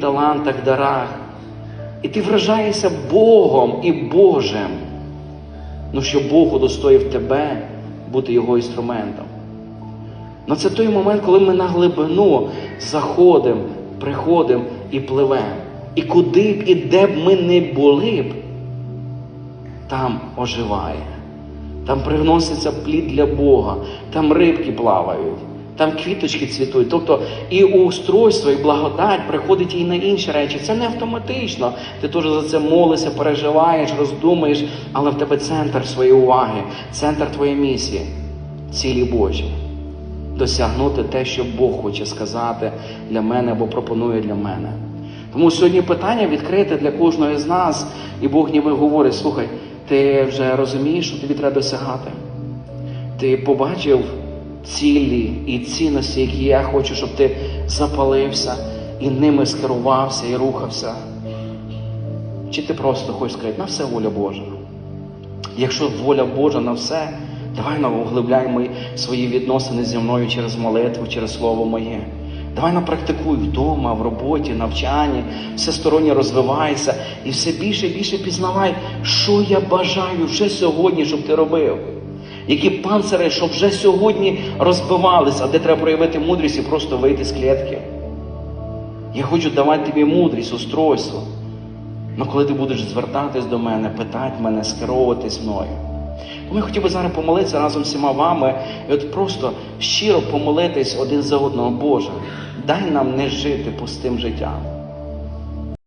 талантах, дарах. І ти вражаєшся Богом і Божим. Ну, що Бог удостоїв тебе бути його інструментом. Ну це той момент, коли ми на глибину заходимо, приходимо і пливемо. І куди б і де б ми не були б, там оживає. Там приноситься плід для Бога, там рибки плавають, там квіточки цвітуть. Тобто і устройство, і благодать приходить і на інші речі. Це не автоматично. Ти теж за це молишся, переживаєш, роздумаєш, але в тебе центр своєї уваги, центр твоєї місії, цілі Божі. Досягнути те, що Бог хоче сказати для мене або пропонує для мене. Тому сьогодні питання відкрите для кожного з нас, і Бог ніби говорить: слухай, ти вже розумієш, що тобі треба досягати. Ти побачив цілі і цінності, які я хочу, щоб ти запалився і ними скерувався і рухався. Чи ти просто хочеш сказати, на все воля Божа? Якщо воля Божа на все, давай нам углибляємо свої відносини зі мною через молитву, через слово моє. Давай нам практикуй вдома, в роботі, навчанні, всесторонньо розвивайся і все більше і більше пізнавай, що я бажаю вже сьогодні, щоб ти робив. Які панцири, щоб вже сьогодні розбивались, а де треба проявити мудрість і просто вийти з клітки. Я хочу давати тобі мудрість, устройство. Ну коли ти будеш звертатись до мене, питати мене, скеровуватись мною. Тому я хотів би зараз помолитися разом з всіма вами і от просто щиро помолитись один за одного. Боже, дай нам не жити пустим життям.